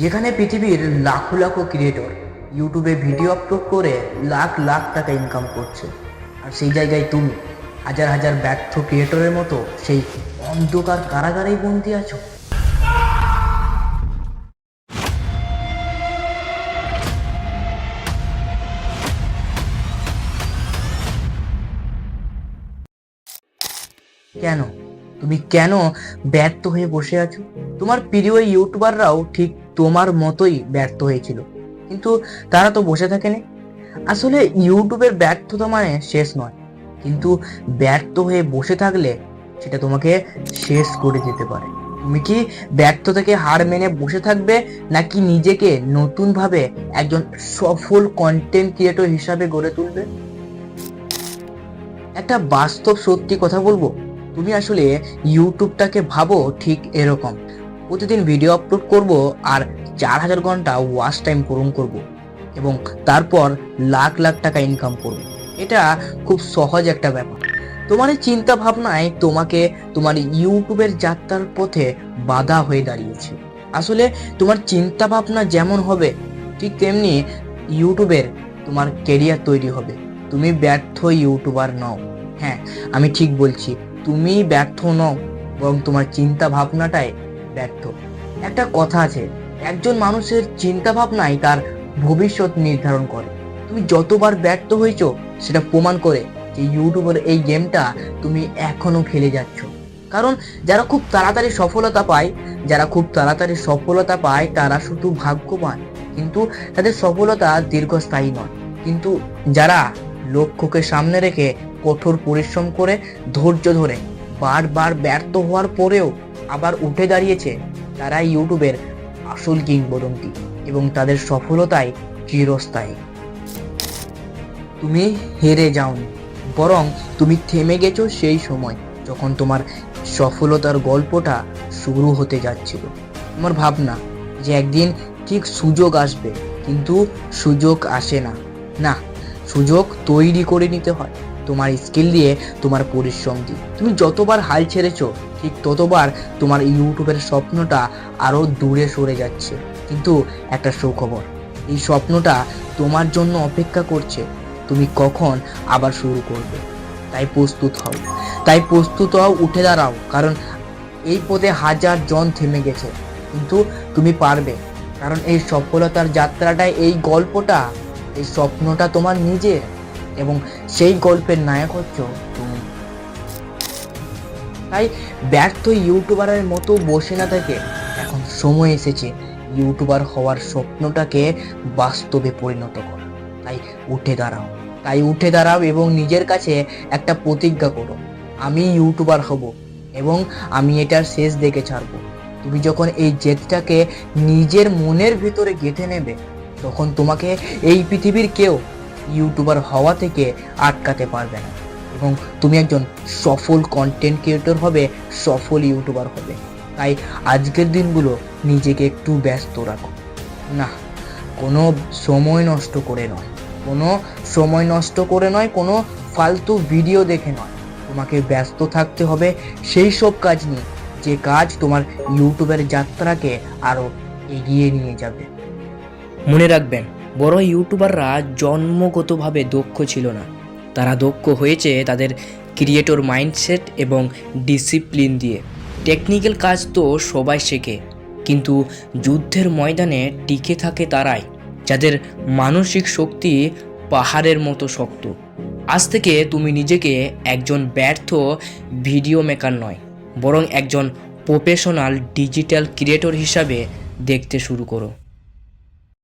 যেখানে পৃথিবীর লাখো লাখো ক্রিয়েটর ইউটিউবে ভিডিও আপলোড করে লাখ লাখ টাকা ইনকাম করছে। আর সেই জায়গায় তুমি, হাজার হাজার ব্যর্থ ক্রিয়েটরের মতো সেই অন্ধকার কারাগারেই বন্দি আছো। কেন? তুমি কেন ব্যর্থ হয়ে বসে আছো? তোমার প্রিয় ইউটিউবাররাও ঠিক তোমার মতোই ব্যর্থ হয়েছিল। কিন্তু তারা তো বসে থাকেনি। আসলে ইউটিউবের ব্যর্থতা মানে শেষ নয়। কিন্তু ব্যর্থ হয়ে বসে থাকলে সেটা তোমাকে শেষ করে দিতে পারে। তুমি কি ব্যর্থ থেকে হার মেনে বসে থাকবে, নাকি নিজেকে নতুনভাবে একজন সফল কন্টেন্ট ক্রিয়েটর হিসাবে গড়ে তুলবে? একটা বাস্তব সত্যি কথা বলব। তুমি আসলে ইউটিউবটাকে ভাবো ঠিক এরকম। প্রতিদিন ভিডিও আপলোড করব আর চার হাজার ঘণ্টা ওয়াচ টাইম পূরণ করব এবং তারপর লাখ লাখ টাকা ইনকাম করব। এটা খুব সহজ একটা ব্যাপার। তোমার এই চিন্তা ভাবনায় তোমাকে তোমার ইউটিউবের যাত্রার পথে বাধা হয়ে দাঁড়িয়েছে। আসলে তোমার চিন্তা ভাবনা যেমন হবে, ঠিক তেমনি ইউটিউবের তোমার কেরিয়ার তৈরি হবে। তুমি ব্যর্থ ইউটিউবার নও। হ্যাঁ আমি ঠিক বলছি। তুমি ব্যর্থ নও, বরং তোমার চিন্তা ভাবনাটাই ব্যর্থ। একটা কথা আছে, একজন মানুষের চিন্তা ভাবনাই তার ভবিষ্যৎ নির্ধারণ করে। তুমি যতবার ব্যর্থ হয়েছো, সেটা প্রমাণ করে যে ইউটিউবের এই গেমটা তুমি এখনও খেলে যাচ্ছ। কারণ যারা খুব তাড়াতাড়ি সফলতা পায়, যারা খুব তাড়াতাড়ি সফলতা পায়, তারা শুধু ভাগ্যবান। কিন্তু তাদের সফলতা দীর্ঘস্থায়ী নয়। কিন্তু যারা লক্ষ্যকে সামনে রেখে কঠোর পরিশ্রম করে ধৈর্য ধরে। বারবার ব্যর্থ হওয়ার পরেও আবার উঠে দাঁড়িয়েছে তারা ইউটিউবের আসল কিংবদন্তি এবং তাদের সফলতায় চিরস্থায়ী। তুমি হেরে যাওনি, বরং তুমি থেমে গেছো সেই সময় যখন তোমার সফলতার গল্পটা শুরু হতে যাচ্ছিল। তোমার ভাবনা যে একদিন ঠিক সুযোগ আসবে, কিন্তু সুযোগ আসে না। না, সুযোগ তৈরি করে নিতে হয়। তোমার স্কিল দিয়ে তোমার পরিশ্রম দিয়ে। তুমি যতবার হাল ছেড়েছো, ঠিক ততবার তোমার ইউটিউবের স্বপ্নটা আরও দূরে সরে যাচ্ছে। কিন্তু একটা সুখবর, এই স্বপ্নটা তোমার জন্য অপেক্ষা করছে, তুমি কখন আবার শুরু করবে? তাই প্রস্তুত হও। তাই প্রস্তুত হও, উঠে দাঁড়াও, কারণ এই পথে হাজার জন থেমে গেছে। কিন্তু তুমি পারবে, কারণ এই সফলতার যাত্রাটায় এই গল্পটা, এই স্বপ্নটা তোমার নিজের। এবং সেই গল্পের নায়ক হচ্ছ তুমি। তাই ব্যর্থ ইউটিউবারের মতো বসে না থেকে এখন সময় এসেছে ইউটিউবার হওয়ার স্বপ্নটাকে বাস্তবে পরিণত করা। তাই উঠে দাঁড়াও। তাই উঠে দাঁড়াও এবং নিজের কাছে একটা প্রতিজ্ঞা করো। আমি ইউটিউবার হব এবং আমি এটার শেষ দেখে ছাড়বো। তুমি যখন এই জেদটাকে নিজের মনের ভিতরে গেঁথে নেবে, তখন তোমাকে এই পৃথিবীর কেউ ইউটিউবার হওয়া থেকে আটকাতে পারবে না। এবং তুমি একজন সফল কন্টেন্ট ক্রিয়েটর হবে, সফল ইউটিউবার হবে। তাই আজকের দিনগুলো নিজেকে একটু ব্যস্ত রাখো। না, কোনো সময় নষ্ট করে নয়। কোনো সময় নষ্ট করে নয়, কোনো ফালতু ভিডিও দেখে নয়। তোমাকে ব্যস্ত থাকতে হবে সেই সব কাজ নিয়ে। যে কাজ তোমার ইউটিউবের যাত্রাকে আরও এগিয়ে নিয়ে যাবে। মনে রাখবেন বড় ইউটিউবাররা জন্মগতভাবে দক্ষ ছিল না। তারা দক্ষ হয়েছে তাদের ক্রিয়েটর মাইন্ডসেট এবং ডিসিপ্লিন দিয়ে। টেকনিক্যাল কাজ তো সবাই শেখে, কিন্তু যুদ্ধের ময়দানে টিকে থাকে তারাই, যাদের মানসিক শক্তি পাহাড়ের মতো শক্ত। আজ থেকে তুমি নিজেকে একজন ব্যর্থ ভিডিও মেকার নয়, বরং একজন প্রফেশনাল ডিজিটাল ক্রিয়েটর হিসাবে দেখতে শুরু করো।